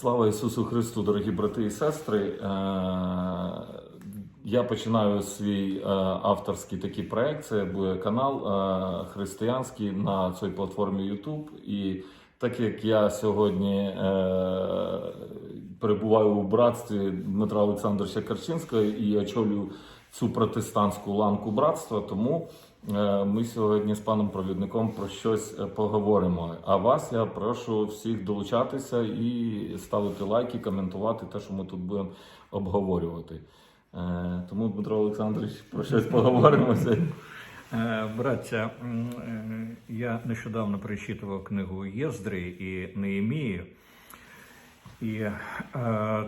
Слава Ісусу Христу, дорогі брати і сестри. Е, Я починаю свій е, авторський такий проект. Це буде канал е, християнський на цій платформі YouTube. І так як я сьогодні перебуваю у братстві Дмитра Олександровича Карчинського і очолюю цю протестантську ланку братства, тому е, ми сьогодні з паном провідником про щось е, поговоримо. А вас я прошу всіх долучатися і ставити лайки, коментувати те, що ми тут будемо обговорювати. Е, Тому, Дмитро Олександрович, про щось поговоримо е, я нещодавно перечитував книгу Єздри і Неємії. І е,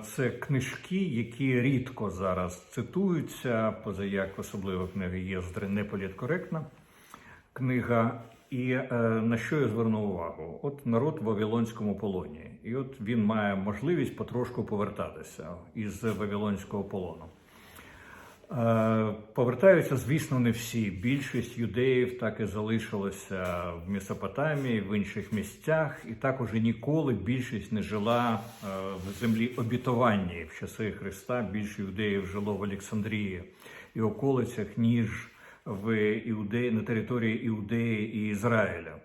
це книжки, які рідко зараз цитуються, поза як особливо книги Єздри неполіткоректна книга. І е, на що я звернув увагу? От народ в Вавилонському полоні, і от він має можливість потрошку повертатися із Вавилонського полону. Е, Повертаються, звісно, не всі. Більшість юдеїв так і залишилося в Месопотамії, в інших місцях, і так уже ніколи більшість не жила е, в землі обітованій в часи Христа. Більше юдеїв жило в Олександрії і околицях, ніж в Іудеї на території Іудеї і Ізраїля.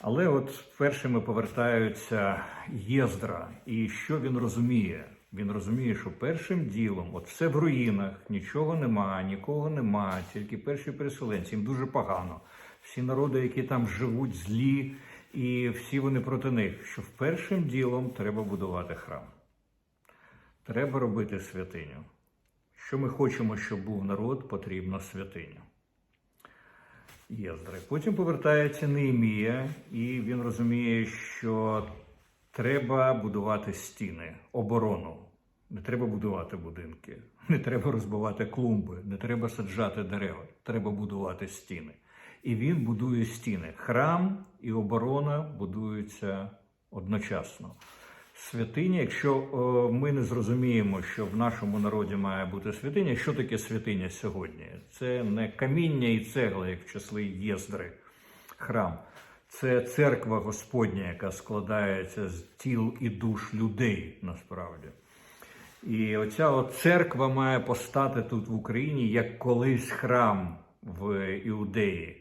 Але от першими повертаються Єздра, і що він розуміє? Він розуміє, що першим ділом, от все в руїнах, нічого нема, нікого нема, тільки перші переселенці, їм дуже погано. Всі народи, які там живуть, злі, і всі вони проти них. Що першим ділом треба будувати храм. Треба робити святиню. Що ми хочемо, щоб був народ, потрібно святиню. Єздри. Потім повертається Неємія, і він розуміє, що треба будувати стіни, оборону. Не треба будувати будинки, не треба розбивати клумби, не треба саджати дерева. Треба будувати стіни. І він будує стіни. Храм і оборона будуються одночасно. Святиня, якщо о, ми не зрозуміємо, що в нашому народі має бути святиня, що таке святиня сьогодні? Це не каміння і цегла, як в часи Єздри, храм. Це церква Господня, яка складається з тіл і душ людей насправді. І оця от церква має постати тут в Україні як колись храм в Іудеї.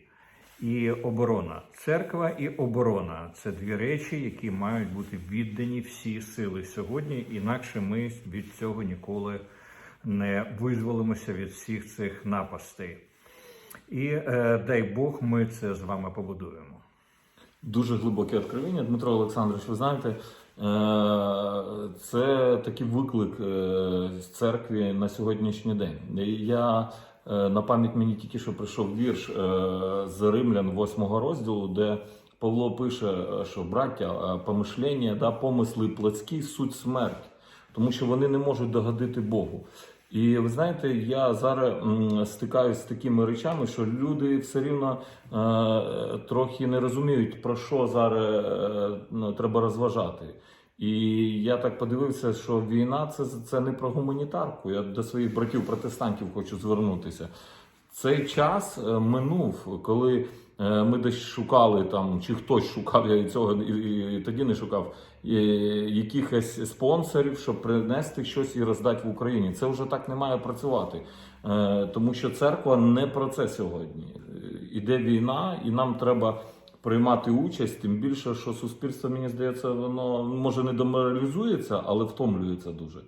І оборона. Церква і оборона це дві речі, які мають бути віддані всі сили сьогодні. Інакше ми від цього ніколи не визволимося від всіх цих напастей. І е, дай Бог, ми це з вами побудуємо. Дуже глибоке відкривання. Дмитро Олександрович, ви знаєте, е, це такий виклик е, з церкві на сьогоднішній день. Я е, на пам'ять мені тільки що прийшов вірш з Римлян 8 розділу, де Павло пише, що браття, помишлення, да, помисли плотські суть смерть, тому що вони не можуть догодити Богу. І ви знаєте, я зараз стикаюся з такими речами, що люди все рівно е, трохи не розуміють, про що зараз е, ну, треба розважати. І я так подивився, що війна це, це не про гуманітарку. Я до своїх братів-протестантів хочу звернутися. Цей час е, минув, коли ми десь шукали там, чи хтось шукав, я і цього і, і, і тоді не шукав е, якихось спонсорів, щоб принести щось і роздати в Україні. Це вже так не має працювати, Е, тому що церква не про це сьогодні. Е, Іде війна, і нам треба приймати участь. Тим більше, що суспільство, мені здається, воно може не деморалізується, але втомлюється дуже.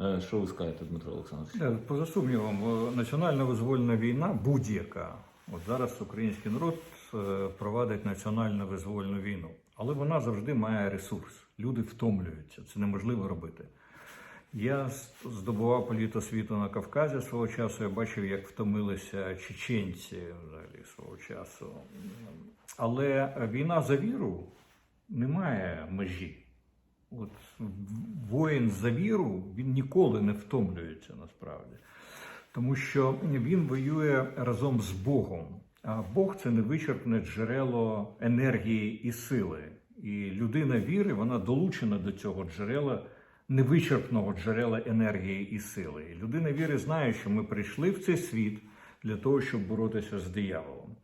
Е, Що ви скажете, Дмитро Олександрович? Е, Поза сумнівом, е, національна визвольна війна будь-яка. От зараз український народ е, провадить національну визвольну війну, але вона завжди має ресурс. Люди втомлюються, це неможливо робити. Я здобував політосвіту на Кавказі свого часу. Я бачив, як втомилися чеченці взагалі свого часу. Але війна за віру не має межі. От воїн за віру він ніколи не втомлюється насправді, тому що він воює разом з Богом. А Бог це невичерпне джерело енергії і сили. І людина віри вона долучена до цього джерела, невичерпного джерела енергії і сили. І людина віри знає, що ми прийшли в цей світ для того, щоб боротися з дияволом.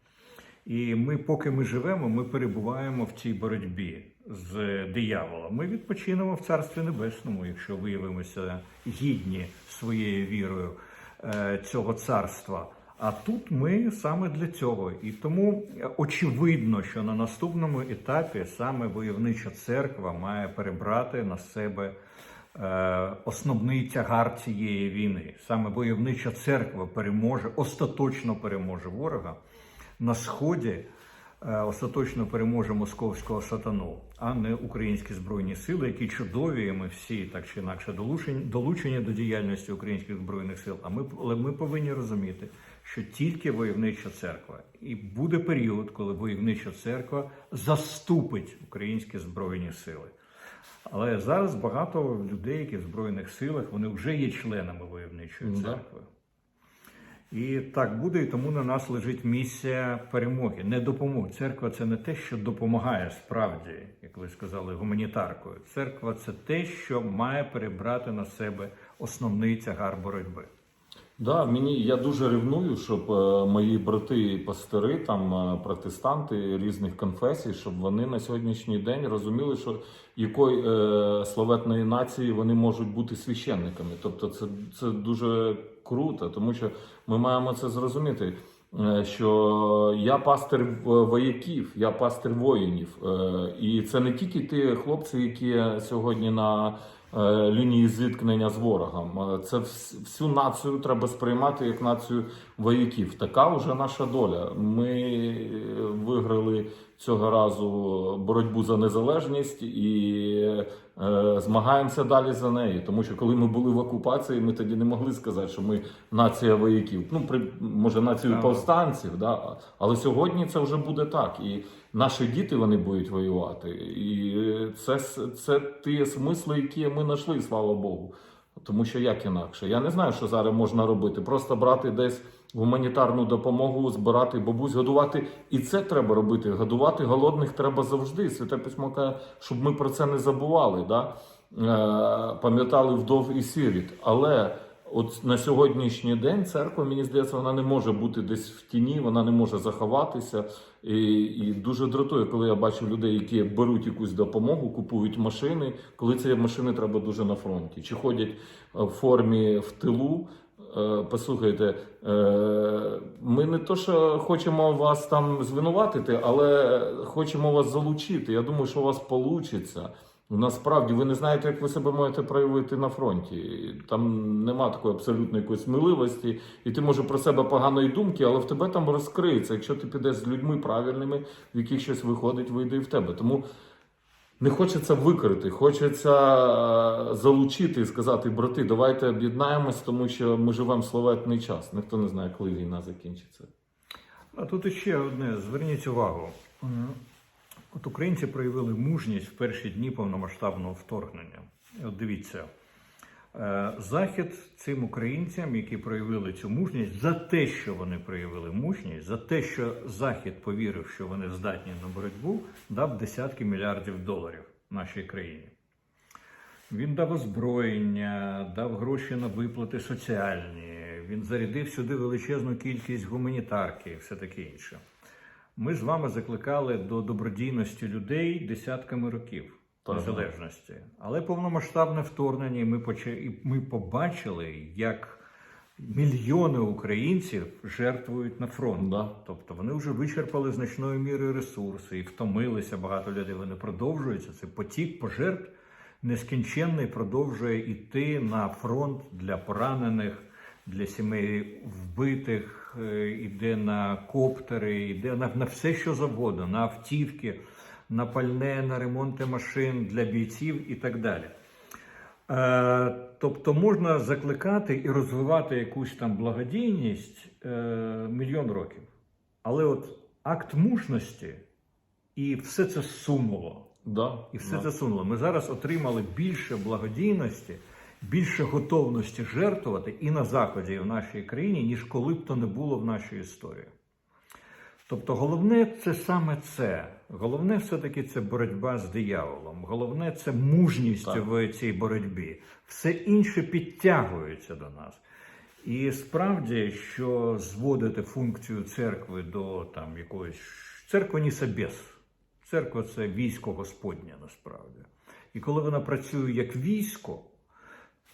І ми, поки ми живемо, ми перебуваємо в цій боротьбі з дияволом. Ми відпочинемо в Царстві Небесному, якщо виявимося гідні своєю вірою цього царства. А тут ми саме для цього. І тому е, очевидно, що на наступному етапі саме войовнича церква має перебрати на себе е, основний тягар цієї війни. Саме войовнича церква переможе, остаточно переможе ворога на сході. Е, Остаточно переможе московського сатану, а не українські збройні сили, які чудові. і Ми всі так чи інакше долучені, долучені до діяльності українських збройних сил. А ми але ми повинні розуміти, що тільки войовнича церква, і буде період, коли войовнича церква заступить українські збройні сили. Але зараз багато людей, які в збройних силах, вони вже є членами войовничої церкви. І так буде, і тому на нас лежить місія перемоги, не допомоги. Церква це не те, що допомагає справді, як ви сказали, гуманітаркою. Церква це те, що має перебрати на себе основний тягар боротьби. Да, мені я дуже ревную, щоб е, мої брати і пастори, там е, протестанти різних конфесій, щоб вони на сьогоднішній день розуміли, що якої е, славетної нації вони можуть бути священниками. Тобто, це, це дуже круто, тому що ми маємо це зрозуміти. е, Що я пастир вояків, я пастир воїнів, Е, і це не тільки ті хлопці, які сьогодні на лінії зіткнення з ворогом. Е, Це всю націю треба сприймати як націю вояків. Така вже наша доля. Ми е, виграли цього разу боротьбу за незалежність і е, змагаємося далі за неї. Тому що коли ми були в окупації, ми тоді не могли сказати, що ми нація вояків. Ну, при може націю повстанців, да? але сьогодні це вже буде так. І наші діти вони будуть воювати. І це, це ті смисли, які ми знайшли, слава Богу. Тому що як інакше? Я не знаю, що зараз можна робити. Просто брати десь гуманітарну допомогу, збирати бабусь, годувати. І це треба робити. Годувати голодних треба завжди. Святе письмо каже, щоб ми про це не забували. Да? Е, пам'ятали вдов і сиріт. Але от на сьогоднішній день церква, мені здається, вона не може бути десь в тіні, вона не може заховатися. І, і дуже дратує, коли я бачу людей, які беруть якусь допомогу, купують машини, коли ці машини треба дуже на фронті, чи ходять в формі в тилу. Е, Послухайте, е, ми не то, що хочемо вас там звинуватити, але хочемо вас залучити. Я думаю, що у вас вийде. Насправді ви не знаєте, як ви себе можете проявити на фронті. Там нема такої абсолютної якоїсь сміливості, і ти може про себе поганої думки, але в тебе там розкриється. Якщо ти підеш з людьми правильними, в яких щось виходить, вийде і в тебе. Тому не хочеться викрити, хочеться е, залучити і сказати, брати, давайте об'єднаємось, тому що ми живемо словетний час. Ніхто не знає, коли війна закінчиться. А тут ще одне: зверніть увагу. От українці проявили мужність в перші дні повномасштабного вторгнення. От дивіться, захід цим українцям, які проявили цю мужність, за те, що вони проявили мужність, за те, що Захід повірив, що вони здатні на боротьбу, дав десятки мільярдів доларів нашій країні. Він дав озброєння, дав гроші на виплати соціальні. Він зарядив сюди величезну кількість гуманітарки і все таке інше. Ми з вами закликали до добродійності людей десятками років Так. незалежності. Але повномасштабне вторгнення, ми, поча... і ми побачили, як мільйони українців жертвують на фронт. Да. Тобто вони вже вичерпали значною мірою ресурси і втомилися. Багато людей вони продовжуються. Це потік пожертв нескінченний продовжує йти на фронт для поранених, для сімей вбитих, е, іде на коптери, іде на, на все, що завгодно, на автівки, на пальне, на ремонти машин для бійців і так далі. Е, тобто можна закликати і розвивати якусь там благодійність е, мільйон років. Але от акт мужності і все це сунуло. Да, І все да. це сунуло. Ми зараз отримали більше благодійності, більше готовності жертвувати і на Заході, і в нашій країні, ніж коли б то не було в нашій історії. Тобто, головне це саме це. Головне, все-таки це боротьба з дияволом. Головне це мужність Так. в цій боротьбі. Все інше підтягується до нас. І справді, що зводити функцію церкви до там якоїсь церква не собес. Церква це військо Господнє насправді. І коли вона працює як військо,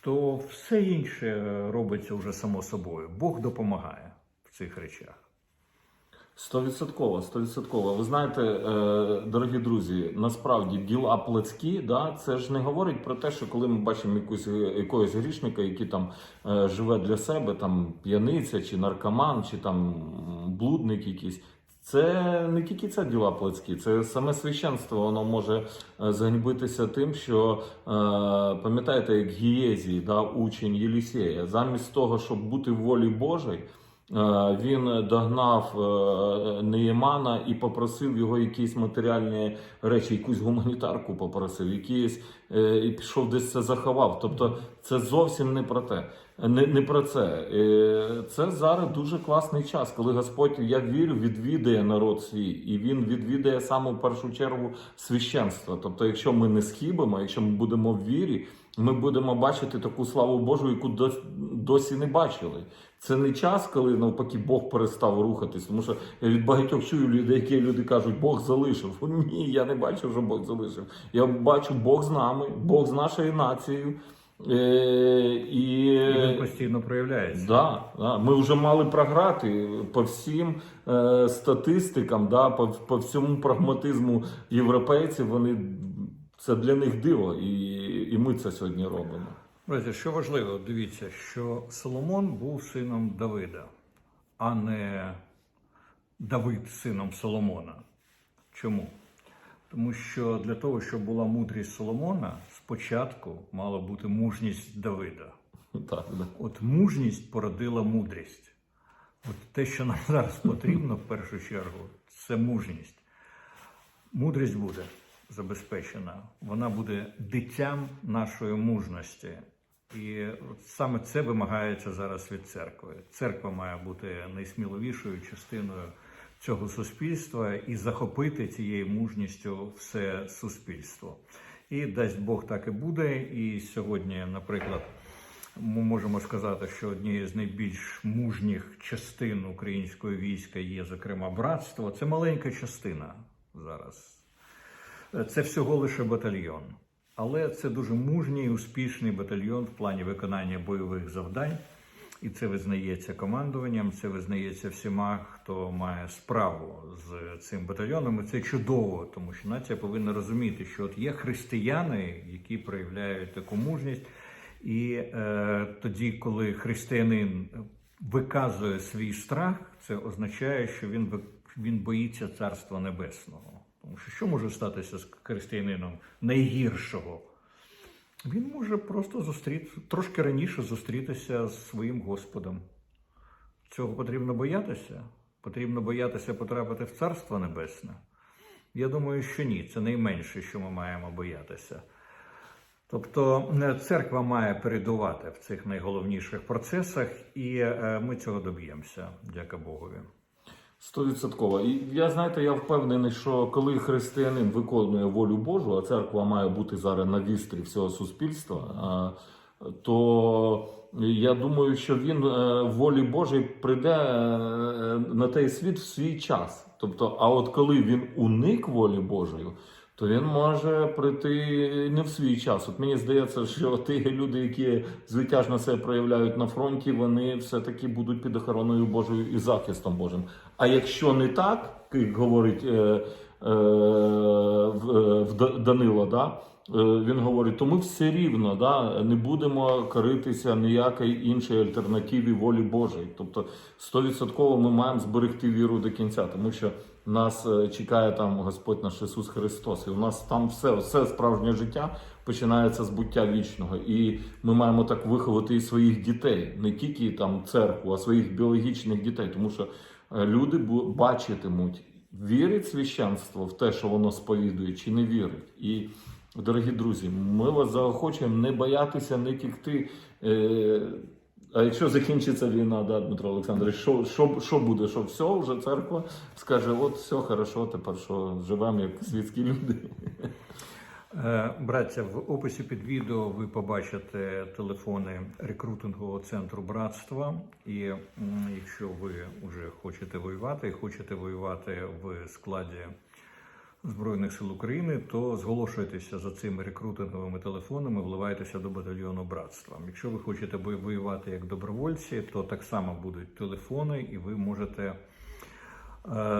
то все інше робиться вже само собою. Бог допомагає в цих речах. Стовідсотково, стовідсотково. Ви знаєте, е, дорогі друзі, насправді діла плецькі, да, це ж не говорить про те, що коли ми бачимо якусь, якогось грішника, який там е, живе для себе, там п'яниця чи наркоман, чи там блудник якийсь. Це не тільки це діла плецькі, це саме священство. Воно може е, зганьбитися тим, що пам'ятаєте, як Гієзій, да, учень Єлісея, замість того, щоб бути в волі Божій. Е, Він догнав е, Неємана і попросив його якісь матеріальні речі, якусь гуманітарку попросив, якісь е, і пішов десь це заховав. Тобто це зовсім не про те. Не, не про це. Це зараз дуже класний час, коли Господь, я вірю, відвідає народ свій, і він відвідає саме в першу чергу священство. Тобто, якщо ми не схибимо, якщо ми будемо в вірі, ми будемо бачити таку славу Божу, яку досі не бачили. Це не час, коли навпаки Бог перестав рухатись. Тому що я від багатьох чую людей, які люди кажуть, Бог залишив. Ні, я не бачу, що Бог залишив. Я бачу Бог з нами, Бог з нашою нацією. Е, і... І він постійно проявляється. Да, да. Ми вже мали програти по всім е, статистикам, да, по, по всьому прагматизму європейців. Вони це для них диво, і, і ми це сьогодні робимо. Друзі, що важливо, дивіться, що Соломон був сином Давида, а не Давид сином Соломона. Чому? Тому що для того, щоб була мудрість Соломона, спочатку мала бути мужність Давида. Так, да. От мужність породила мудрість. От те, що нам зараз потрібно в першу чергу, це мужність. Мудрість буде забезпечена, вона буде дитям нашої мужності. І от саме це вимагається зараз від церкви. Церква має бути найсміливішою частиною цього суспільства і захопити цією мужністю все суспільство. І дасть Бог так і буде. І сьогодні, наприклад, ми можемо сказати, що однією з найбільш мужніх частин українського війська є, зокрема, братство. Це маленька частина зараз. Це всього лише батальйон. Але це дуже мужній, успішний батальйон в плані виконання бойових завдань. І це визнається командуванням, це визнається всіма, хто має справу з цим батальйоном. І це чудово, тому що нація повинна розуміти, що от є християни, які проявляють таку мужність. І е, тоді, коли християнин виказує свій страх, це означає, що він, він боїться Царства Небесного. Тому що що може статися з християнином найгіршого? Він може просто зустріти трошки раніше зустрітися з своїм Господом. Цього потрібно боятися. Потрібно боятися потрапити в Царство Небесне. Я думаю, що ні. Це найменше, що ми маємо боятися. Тобто е, церква має передувати в цих найголовніших процесах, і е, ми цього доб'ємося, дяка Богові. Стовідсотково. І я знаєте, я впевнений, що коли християнин виконує волю Божу, а церква має бути зараз на вістрі всього суспільства, то я думаю, що він е, волі Божій прийде е, на той світ в свій час. Тобто, а от коли він уник волі Божої, то він може прийти не в свій час. От мені здається, що ті люди, які звитяжно себе проявляють на фронті, вони все-таки будуть під охороною Божою і захистом Божим. А якщо не так, як говорить е, е, в, в Да- Данило, да, е, він говорить, то ми все рівно да, не будемо коритися ніякої іншої альтернативі волі Божої. Тобто 100% ми маємо зберегти віру до кінця, тому що нас е, чекає там Господь наш Ісус Христос. І у нас там все, все справжнє життя починається з буття вічного. І ми маємо так виховати і своїх дітей, не тільки там церкву, а своїх біологічних дітей, тому що е, люди бачитимуть, вірить священство в те, що воно сповідує, чи не вірить. І Дорогі друзі, ми вас заохочуємо не боятися, не тікти. А якщо закінчиться війна, да, Дмитро Олександрович, що, що, що буде? Що все, вже церква скаже, от все хорошо, тепер що живемо як світські люди. Е, Браття, в описі під відео ви побачите телефони рекрутингового центру братства. І якщо ви вже хочете воювати і хочете воювати в складі Збройних сил України, то зголошуйтеся за цими рекрутинговими телефонами, вливайтеся до батальйону братства. Якщо ви хочете воювати як добровольці, то так само будуть телефони, і ви можете е,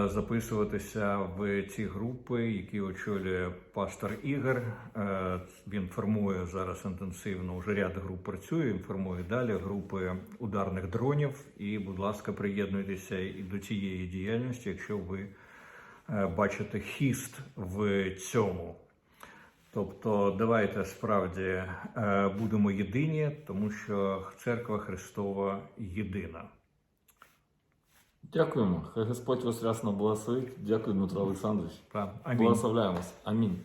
записуватися в ці групи, які очолює пастор Ігор. Е, Він формує зараз інтенсивно, вже ряд груп працює, він формує далі групи ударних дронів. І, будь ласка, приєднуйтеся і до цієї діяльності, якщо ви е, бачите хіст в цьому. Тобто, давайте справді е, будемо єдині, тому що церква Христова єдина. Дякуємо. Хай Господь вас рясно благословить. Дякую, Дмитро Олександрович. Благословляємось. Амінь.